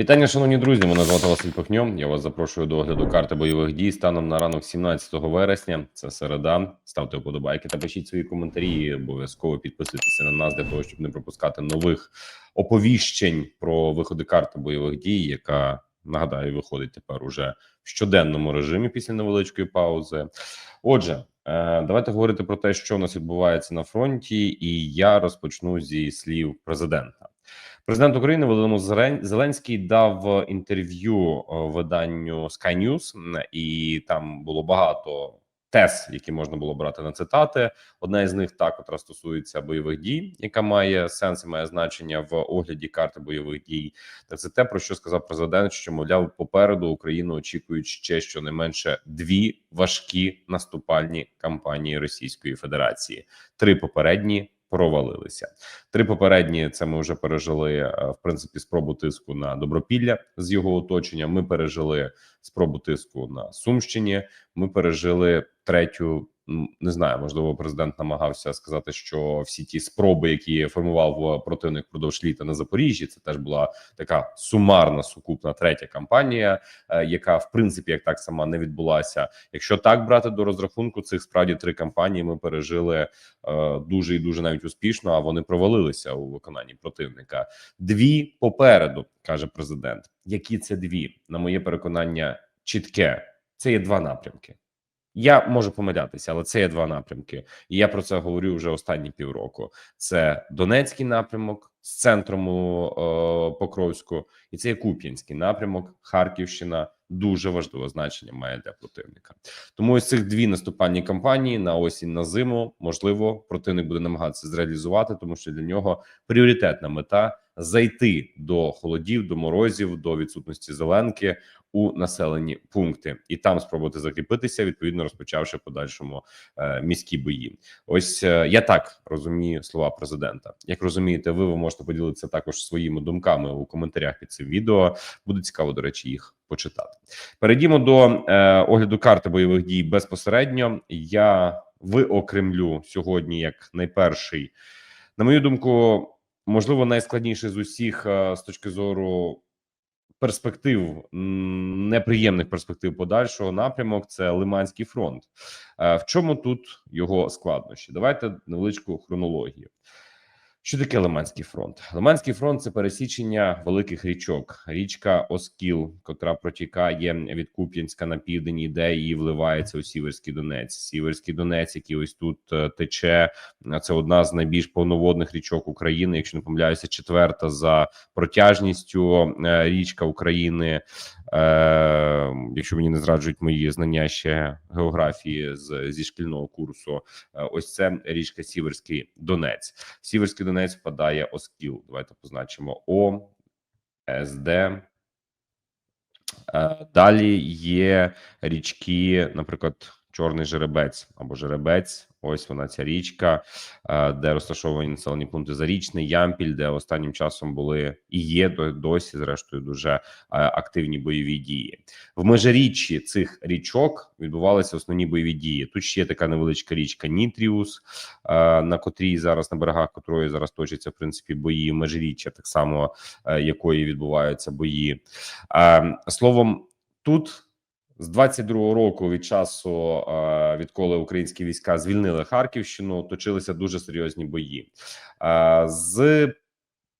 Вітання, шановні друзі. Мене звати Василь Пихньо. Я вас запрошую до огляду карти бойових дій станом на ранок 17 вересня. Це середа. Ставте вподобайки та пишіть свої коментарі. Обов'язково підписуйтеся на нас для того, щоб не пропускати нових оповіщень про виходи карти бойових дій, яка нагадаю виходить тепер уже в щоденному режимі після невеличкої паузи. Отже, е, давайте говорити про те, що у нас відбувається на фронті, і я розпочну зі слів президента. Президент України Володимир Зелен- Зеленський дав інтерв'ю е, виданню Sky News, і там було багато тез, які можна було брати на цитати. Одна із них та, котра стосується бойових дій, яка має сенс і має значення в огляді карти бойових дій. Та це те, про що сказав президент, що мовляв, попереду Україну очікують ще щонайменше дві важкі наступальні кампанії Російської Федерації. Три попередні провалилися. Три попередні це ми вже пережили е, в принципі спробу тиску на добропілля з його оточення. Ми пережили спробу тиску на Сумщині. Ми пережили третю. Не знаю, можливо, президент намагався сказати, що всі ті спроби, які формував противник впродовж літа на Запоріжжі, це теж була така сумарна сукупна третя кампанія, е, яка в принципі як так сама не відбулася. Якщо так брати до розрахунку цих справді три кампанії, ми пережили е, дуже і дуже навіть успішно. А вони провалилися у виконанні противника. Дві попереду каже президент. Які це дві? На моє переконання, чітке. Це є два напрямки. Я можу помилятися, але це є два напрямки. І я про це говорю вже останні півроку. Це Донецький напрямок з центром у е, Покровську, і це є Куп'янський напрямок, Харківщина. Дуже важливе значення має для противника. Тому ось цих дві наступальні кампанії на осінь на зиму можливо противник буде намагатися зреалізувати, тому що для нього пріоритетна мета зайти до холодів, до морозів, до відсутності зеленки у населені пункти і там спробувати закріпитися, відповідно розпочавши подальшому е, міські бої. Ось е, я так розумію слова президента. Як розумієте, ви ви можете поділитися також своїми думками у коментарях під цим відео. Буде цікаво, до речі, їх почитати. Перейдімо до е, огляду карти бойових дій безпосередньо. Я виокремлю сьогодні як найперший, на мою думку, можливо, найскладніший з усіх е, з точки зору перспектив неприємних перспектив подальшого напрямок. Це Лиманський фронт. Е, В чому тут його складнощі? Давайте невеличку хронологію. Що таке Лиманський фронт? Лиманський фронт це пересічення великих річок. Річка Оскіл, котра протікає від Куп'янська на південь, іде і вливається у Сіверський Донець. Сіверський Донець, який ось тут е, тече. е, Це одна з найбільш повноводних річок України. Якщо не помиляюся, четверта за протяжністю е, річка України. Е, якщо мені не зраджують мої знання ще географії з зі шкільного курсу, е, ось це річка Сіверський Донець. Сіверський Донець впадає Оскіл. Давайте позначимо О, СД. Е, Далі є річки, наприклад, Чорний Жеребець або Жеребець. Ось вона ця річка, е, де розташовані населені пункти Зарічний, Ямпіль, де останнім часом були і є до- досі, зрештою, дуже е, активні бойові дії. В межиріччі цих річок відбувалися основні бойові дії. Тут ще є така невеличка річка Нітріус, е, на котрій зараз на берегах котрої зараз точаться в принципі бої межиріччя, так само якої відбуваються бої. Е, Словом, тут з 22-го року від часу, е, відколи українські війська звільнили Харківщину, точилися дуже серйозні бої Е, з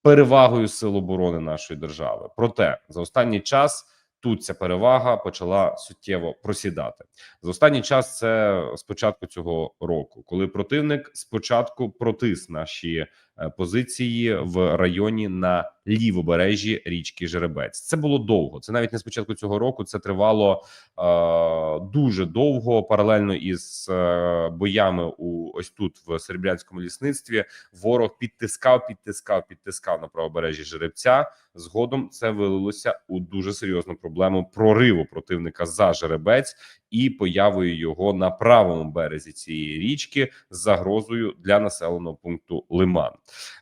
перевагою сил оборони нашої держави. Проте за останній час. Тут ця перевага почала суттєво просідати за останній час. Це з початку цього року, коли противник спочатку протис наші позиції в районі на лівобережжі річки Жеребець. Це було довго. Це навіть не з початку цього року. Це тривало е, дуже довго. Паралельно із е, боями у ось тут в серебрянському лісництві. Ворог підтискав, підтискав, підтискав на правобережжі Жеребця. Згодом це вилилося у дуже серйозну проблему прориву противника за жеребець і появою його на правому березі цієї річки з загрозою для населеного пункту Лиман.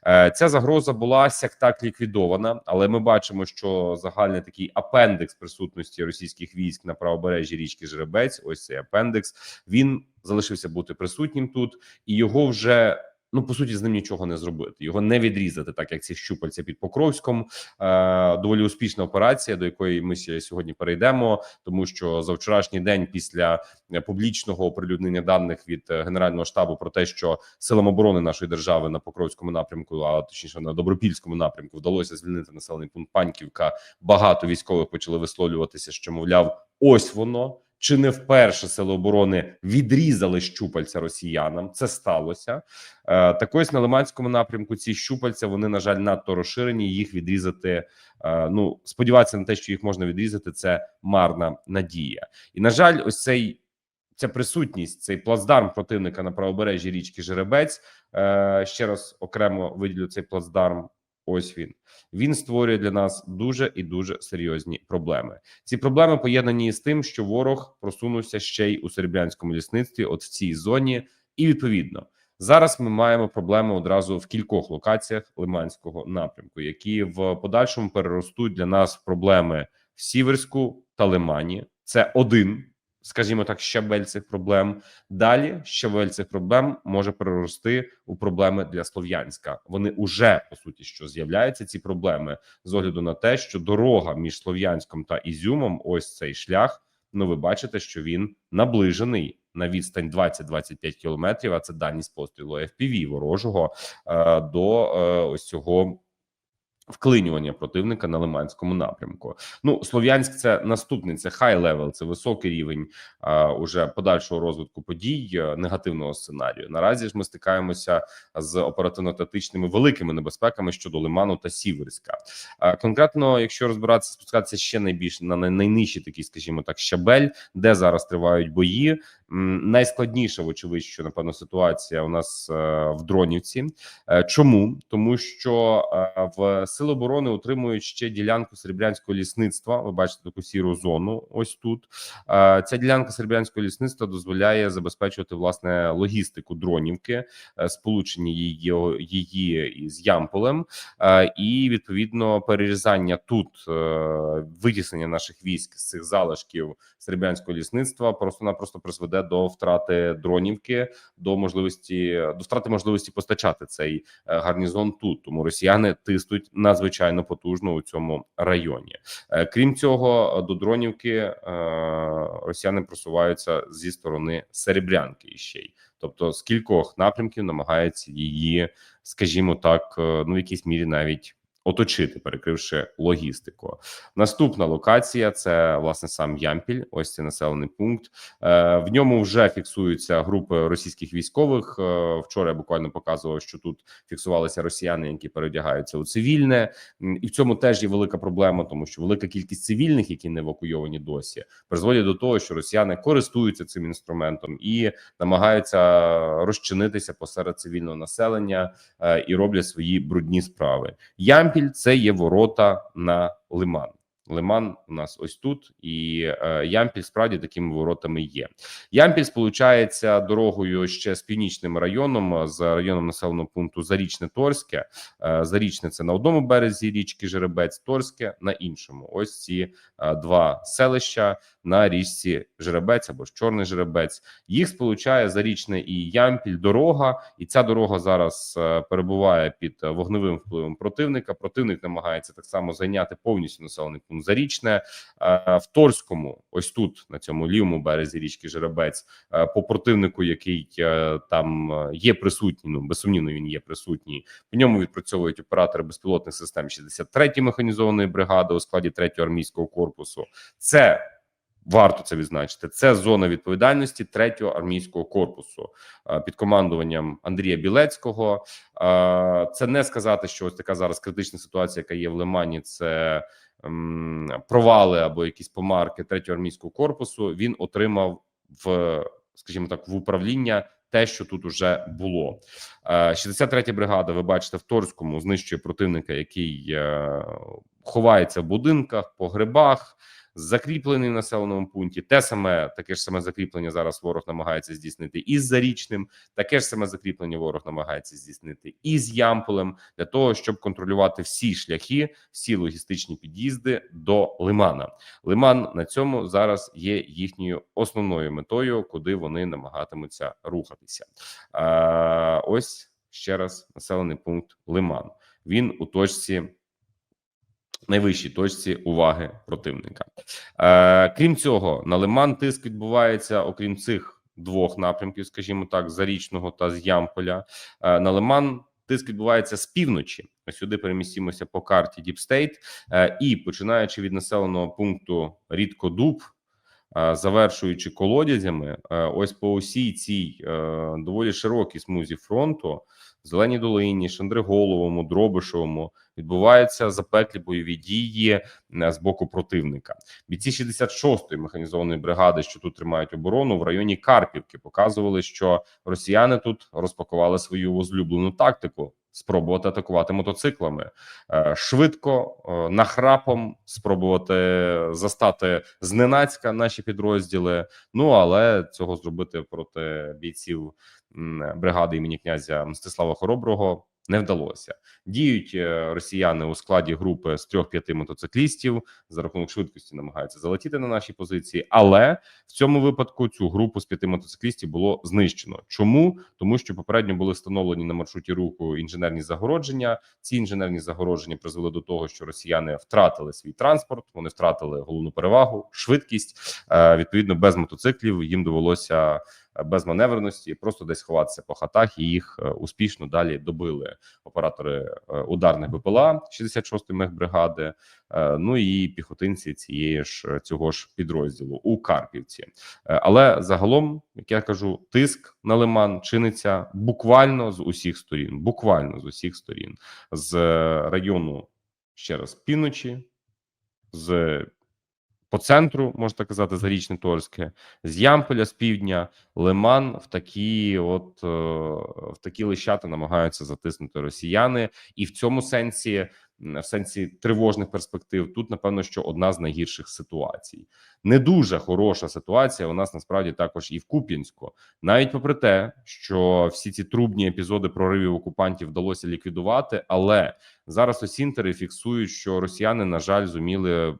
Е, Ця загроза була сяк так ліквідована, але ми бачимо, що загальний такий апендекс присутності російських військ на правобережжі річки Жеребець. Ось цей апендекс. Він залишився бути присутнім тут, і його вже Ну, по суті, з ним нічого не зробити, його не відрізати, так як ці щупальця під Покровськом. Е, доволі успішна операція, до якої ми сьогодні перейдемо, тому що за вчорашній день, після е, публічного оприлюднення даних від е, генерального штабу про те, що силам оборони нашої держави на Покровському напрямку, а точніше на Добропільському напрямку, вдалося звільнити населений пункт Паньківка. Багато військових почали висловлюватися, що мовляв, ось воно. Чи не вперше сили оборони відрізали щупальця росіянам? Це сталося е, так. Ось на Лиманському напрямку. Ці щупальця вони на жаль надто розширені. Їх відрізати. Е, ну сподіватися на те, що їх можна відрізати, це марна надія. І на жаль, ось цей ця присутність, цей плацдарм противника на правобережжі річки Жеребець. Е, ще раз окремо виділю цей плацдарм. Ось він він створює для нас дуже і дуже серйозні проблеми. Ці проблеми поєднані з тим, що ворог просунувся ще й у серебрянському лісництві, от в цій зоні, і відповідно зараз ми маємо проблеми одразу в кількох локаціях Лиманського напрямку, які в подальшому переростуть для нас проблеми в Сіверську та Лимані. Це один скажімо так, щабель цих проблем. Далі щабель цих проблем може перерости у проблеми для Слов'янська. Вони уже по суті що з'являються ці проблеми з огляду на те, що дорога між Слов'янськом та Ізюмом, ось цей шлях. Ну, ви бачите, що він наближений на відстань 20-25 кілометрів. А це дальність пострілу FPV ворожого е, до е, ось цього вклинювання противника на Лиманському напрямку. Ну Слов'янськ це наступний, це хай левел, це високий рівень а, уже подальшого розвитку подій е, негативного сценарію. Наразі ж ми стикаємося з оперативно-тактичними великими небезпеками щодо Лиману та Сіверська. А, конкретно, якщо розбиратися, спускатися ще найбільше на найнижчий такий, скажімо так, щабель, де зараз тривають бої. Найскладніша, вочевидь, що напевно ситуація у нас е, в Дронівці. Е, чому тому, що в сили оборони утримують ще ділянку серебрянського лісництва. Ви бачите таку сіру зону. Ось тут ця ділянка серебрянського лісництва дозволяє забезпечувати власне логістику дронівки, е, сполучення її її із Ямполем, е, і відповідно перерізання тут е, витіснення наших військ з цих залишків серебрянського лісництва просто-напросто призведе до втрати дронівки, до можливості до втрати можливості постачати цей гарнізон тут. Тому росіяни тиснуть надзвичайно потужно у цьому районі. Е, крім цього, до дронівки е, росіяни просуваються зі сторони Серебрянки ще й, тобто з кількох напрямків намагаються її, скажімо так, е, ну в якійсь мірі навіть оточити, перекривши логістику. Наступна локація це власне сам Ямпіль. Ось цей населений пункт. Е, в ньому вже фіксуються групи російських військових. Е, вчора я буквально показував, що тут фіксувалися росіяни, які переодягаються у цивільне, і в цьому теж є велика проблема, тому що велика кількість цивільних, які не евакуйовані досі, призводять до того, що росіяни користуються цим інструментом і намагаються розчинитися посеред цивільного населення е, і роблять свої брудні справи. Ямпіль Ямпіль це є ворота на лиман. Лиман у нас ось тут, і е, Ямпіль справді такими воротами є. Ямпіль сполучається дорогою ще з північним районом, з районом населеного пункту Зарічне Торське. Е, Зарічне це на одному березі річки Жеребець, Торське на іншому. Ось ці е, два селища на річці Жеребець або ж Чорний Жеребець. Їх сполучає Зарічне і Ямпіль. Дорога, і ця дорога зараз е, перебуває під вогневим впливом противника. Противник намагається так само зайняти повністю населений пункт Зарічне в Торському. Ось тут на цьому лівому березі річки Жеребець, е, по противнику, який е, там є присутній. Ну безсумнівно він є присутній. В ньому відпрацьовують оператори безпілотних систем 63-ї механізованої бригади у складі 3-го армійського корпусу. Це Варто це відзначити. Це зона відповідальності третього армійського корпусу під командуванням Андрія Білецького. Це не сказати, що ось така зараз критична ситуація, яка є в Лимані. Це провали або якісь помарки третього армійського корпусу. Він отримав в, скажімо так, в управління. Те, що тут уже було, 63-я бригада. Ви бачите, в Торському знищує противника, який е, ховається в будинках, по грибах закріплений в населеному пункті. Те саме таке ж саме закріплення зараз ворог намагається здійснити із зарічним. Таке ж саме закріплення ворог намагається здійснити і з Ямполем для того, щоб контролювати всі шляхи, всі логістичні під'їзди до Лимана. Лиман на цьому зараз є їхньою основною метою, куди вони намагатимуться рухатися. А, Ось ще раз населений пункт Лиман. Він у точці найвищій точці уваги противника. Е, крім цього, на Лиман тиск відбувається, окрім цих двох напрямків, скажімо так, зарічного та з Ямполя. Е, на Лиман тиск відбувається з півночі. Ми сюди перемістимося по карті State. Е, і починаючи від населеного пункту Рідкодуб, е, завершуючи колодязями, е, ось по усій цій е, доволі широкій смузі фронту, Зеленій долині, Шандриголовому, Дробишевому відбуваються запеклі бойові дії е, з боку противника. Бійці 66-ї механізованої бригади, що тут тримають оборону в районі Карпівки, показували, що росіяни тут розпакували свою возлюблену тактику. Спробувати атакувати мотоциклами Е, швидко е, нахрапом спробувати застати зненацька наші підрозділи. Ну але цього зробити проти бійців бригади імені князя Мстислава Хороброго не вдалося. Діють е, росіяни у складі групи з трьох-п'яти мотоциклістів за рахунок швидкості намагаються залетіти на наші позиції, але в цьому випадку цю групу з п'яти мотоциклістів було знищено. Чому тому, що попередньо були встановлені на маршруті руху інженерні загородження. Ці інженерні загородження призвели до того, що росіяни втратили свій транспорт. Вони втратили головну перевагу, швидкість. Е, Відповідно, без мотоциклів їм довелося без маневреності просто десь ховатися по хатах, і їх е, успішно далі добили оператори е, ударних БПЛА 66-ї мехбригади. е, Ну і піхотинці цієї ж цього ж підрозділу у Карпівці. Але загалом, як я кажу, тиск на лиман чиниться буквально з усіх сторін. Буквально з усіх сторін, з району ще раз півночі, з по центру, можна казати, Зарічне Торське, з Ямполя з півдня, Лиман в такі, от е, в такі лищата намагаються затиснути росіяни, і в цьому сенсі, в сенсі тривожних перспектив, тут напевно, що одна з найгірших ситуацій. Не дуже хороша ситуація. У нас насправді також і в Куп'янську, навіть попри те, що всі ці трубні епізоди проривів окупантів вдалося ліквідувати, але зараз осінтери фіксують, що росіяни, на жаль, зуміли.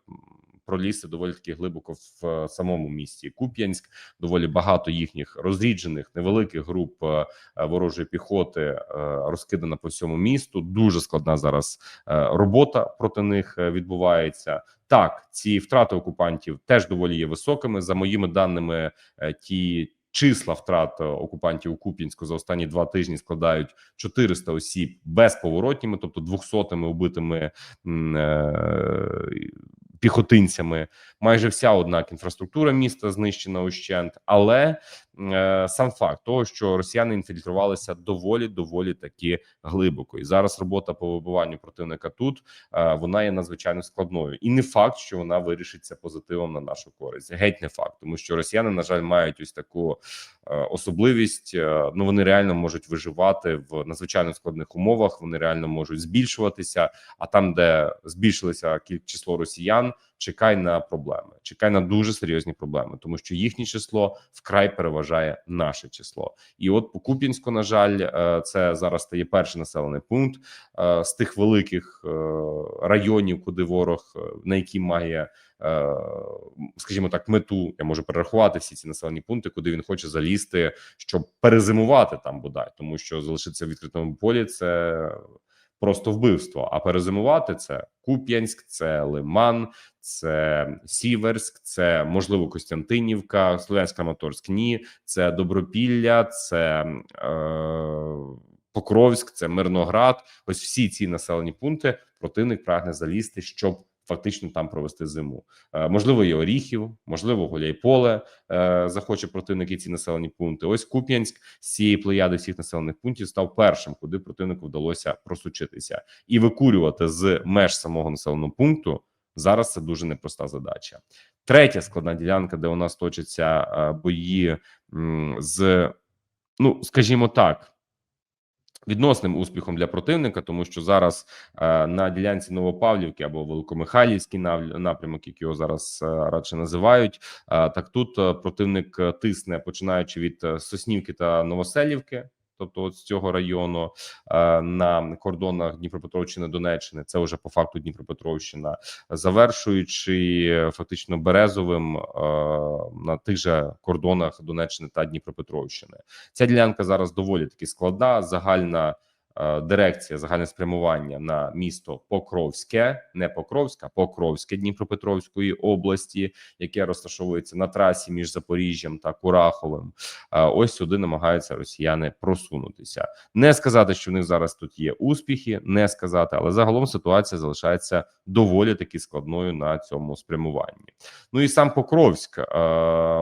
Пролізти доволі таки глибоко в е, самому місті Куп'янськ. Доволі багато їхніх розріджених невеликих груп е, е, ворожої піхоти розкидано по всьому місту. Дуже складна зараз робота проти них відбувається. Так, ці втрати окупантів теж доволі є високими. За моїми даними, ті числа втрат окупантів у Куп'янську за останні два тижні складають 400 осіб безповоротніми, тобто 200 убитими піхотинцями. Майже вся однак інфраструктура міста знищена ущент, але сам факт того, що росіяни інфільтрувалися доволі доволі таки глибоко, і зараз робота по вибиванню противника тут е, вона є надзвичайно складною, і не факт, що вона вирішиться позитивом на нашу користь. Геть не факт, тому що росіяни, на жаль, мають ось таку е, особливість. е, ну вони реально можуть виживати в надзвичайно складних умовах. Вони реально можуть збільшуватися. А там, де збільшилося число росіян, чекай на проблеми, чекай на дуже серйозні проблеми, тому що їхнє число вкрай переважає наше число. І от по Куп'янську, на жаль, е, це зараз стає перший населений пункт е, з тих великих е, районів, куди ворог на які має. Скажімо так, мету я можу перерахувати всі ці населені пункти, куди він хоче залізти, щоб перезимувати там бодай, тому що залишитися в відкритому полі це просто вбивство. А перезимувати це Куп'янськ, це Лиман, це Сіверськ, це можливо Костянтинівка, Слов'янськ Краматорськ. Ні, це Добропілля, це е, Покровськ, це Мирноград. Ось всі ці населені пункти противник прагне залізти, щоб фактично там провести зиму. Е, можливо, і Оріхів, можливо, Гуляйполе е, захоче противник і ці населені пункти. Ось Куп'янськ з цієї плеяди всіх населених пунктів став першим, куди противнику вдалося просучитися і викурювати з меж самого населеного пункту. Зараз це дуже непроста задача. Третя складна ділянка, де у нас точаться е, бої з, ну скажімо так. Відносним успіхом для противника, тому що зараз е, на ділянці Новопавлівки або Великомихайлівський напрямок, як його зараз е, радше називають, так тут противник тисне, починаючи від Соснівки та Новоселівки. Тобто от з цього району е, на кордонах Дніпропетровщини Донеччини. Це вже по факту Дніпропетровщина, завершуючи фактично березовим е, на тих же кордонах Донеччини та Дніпропетровщини. Ця ділянка зараз доволі таки складна. Загальна дирекція, загальне спрямування на місто Покровське, не Покровська, Покровське Дніпропетровської області, яке розташовується на трасі між Запоріжжям та Кураховим. Е, Ось сюди намагаються росіяни просунутися. Не сказати, що в них зараз тут є успіхи, не сказати, але загалом ситуація залишається доволі таки складною на цьому спрямуванні. Ну і сам Покровськ е,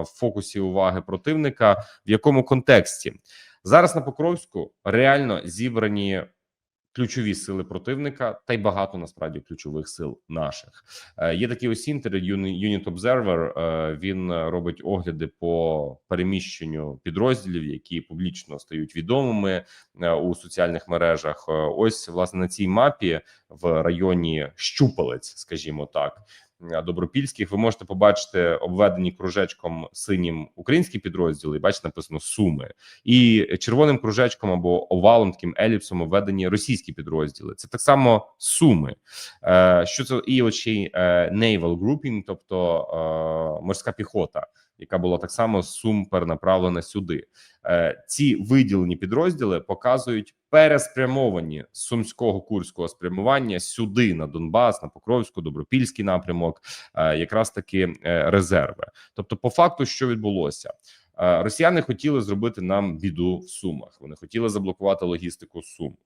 в фокусі уваги противника. В якому контексті зараз на Покровську реально зібрані ключові сили противника, та й багато насправді ключових сил наших. Е, Є такий ось інтер Unit Observer, е, Він робить огляди по переміщенню підрозділів, які публічно стають відомими е, у соціальних мережах. Е, Ось власне на цій мапі в районі Щупалець, скажімо так. Е, Добропільських ви можете побачити обведені кружечком синім українські підрозділи. Бачите, написано Суми, і червоним кружечком або овалом, таким еліпсом обведені російські підрозділи. Це так само Суми. Е, Що це і очі е, naval grouping, тобто морська піхота, яка була так само Сум перенаправлена сюди. Е, Ці виділені підрозділи показують переспрямовані сумського курського спрямування сюди на Донбас, на Покровську, Добропільський напрямок, е, якраз таки е, резерви. Тобто, по факту, що відбулося. Росіяни хотіли зробити нам біду в Сумах. Вони хотіли заблокувати логістику Сум.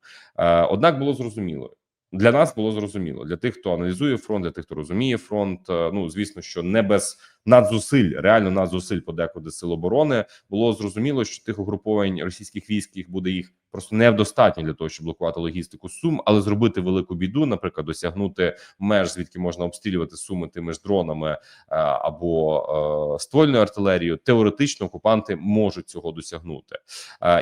Однак було зрозуміло. Для нас було зрозуміло для тих, хто аналізує фронт, для тих, хто розуміє фронт. е, Ну звісно, що не без надзусиль, реально надзусиль подекуди сил оборони було зрозуміло, що тих угруповань російських військ їх буде їх просто недостатньо для того, щоб блокувати логістику сум, але зробити велику біду, наприклад, досягнути меж, звідки можна обстрілювати суми тими ж дронами е, або е, ствольною артилерією. Теоретично окупанти можуть цього досягнути.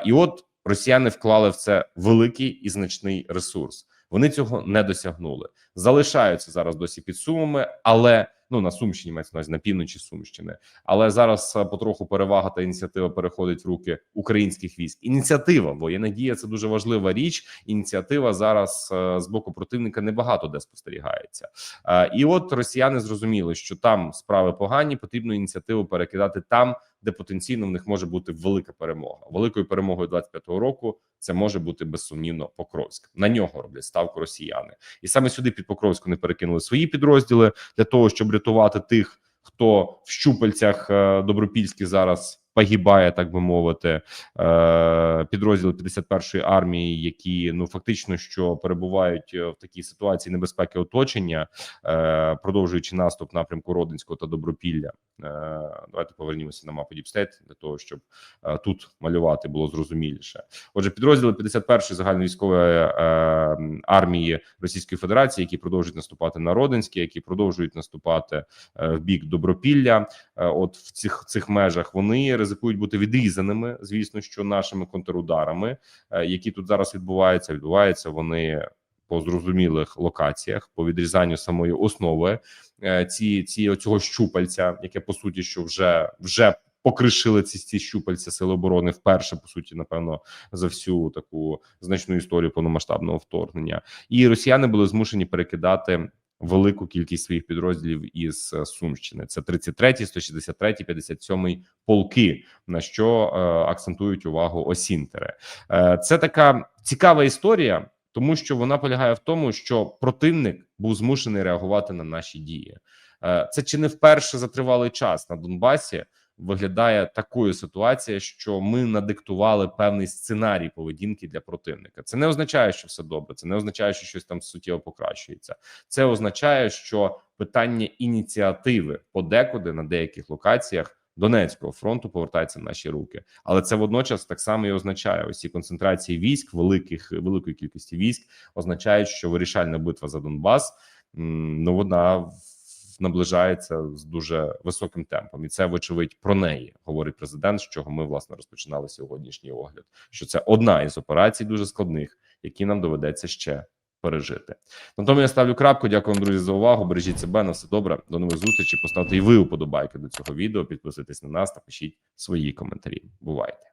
І от росіяни вклали в це великий і значний ресурс. Вони цього не досягнули, залишаються зараз досі під сумами, але ну на Сумщині мається на на півночі Сумщини. Але зараз е, потроху перевага та ініціатива переходить в руки українських військ. Ініціатива, воєнна дія це дуже важлива річ. Ініціатива зараз е, з боку противника небагато де спостерігається. Е, І от росіяни зрозуміли, що там справи погані, потрібно ініціативу перекидати там, де потенційно в них може бути велика перемога. Великою перемогою 25-го року це може бути безсумнівно Покровськ. На нього роблять ставку росіяни, і саме сюди під Покровськ вони перекинули свої підрозділи для того, щоб рятувати тих, хто в щупальцях е, добропільських зараз погибає, так би мовити, е, підрозділи 51-ї армії, які ну фактично що перебувають е, в такій ситуації небезпеки оточення, е, продовжуючи наступ напрямку Родинського та Добропілля. Давайте повернімося на мапу Діпстейт для того, щоб тут малювати було зрозуміліше. Отже, підрозділи 51-ї загальновійськової армії Російської Федерації, які продовжують наступати на Родинське, які продовжують наступати в бік Добропілля. От в цих цих межах вони ризикують бути відрізаними, звісно, що нашими контрударами, е, які тут зараз відбуваються, відбуваються вони. По зрозумілих локаціях по відрізанню самої основи е, ці ці цього щупальця, яке по суті, що вже вже покришили ці ці щупальця сили оборони вперше, по суті, напевно, за всю таку значну історію повномасштабного вторгнення, і росіяни були змушені перекидати велику кількість своїх підрозділів із е, Сумщини. Це 33, 163, 57 полки, на що е, акцентують увагу осінтери. Е, це така цікава історія, тому що вона полягає в тому, що противник був змушений реагувати на наші дії. Е, це чи не вперше за тривалий час на Донбасі. Виглядає такою ситуацією, що ми надиктували певний сценарій поведінки для противника. Це не означає, що все добре. Це не означає, що щось там суттєво покращується. Це означає, що питання ініціативи подекуди на деяких локаціях Донецького фронту повертається в наші руки, але це водночас так само і означає ось ці концентрації військ, великих великої кількості військ означають, що вирішальна битва за Донбас ну вона наближається з дуже високим темпом, і це вочевидь про неї говорить президент. З чого ми власне розпочинали сьогоднішній огляд. Що це одна із операцій дуже складних, які нам доведеться ще пережити. На тому я ставлю крапку. Дякую вам, друзі, за увагу. Бережіть себе на все добре. До нових зустрічей. Поставте і ви уподобайки до цього відео. Підписуйтесь на нас та пишіть свої коментарі. Бувайте.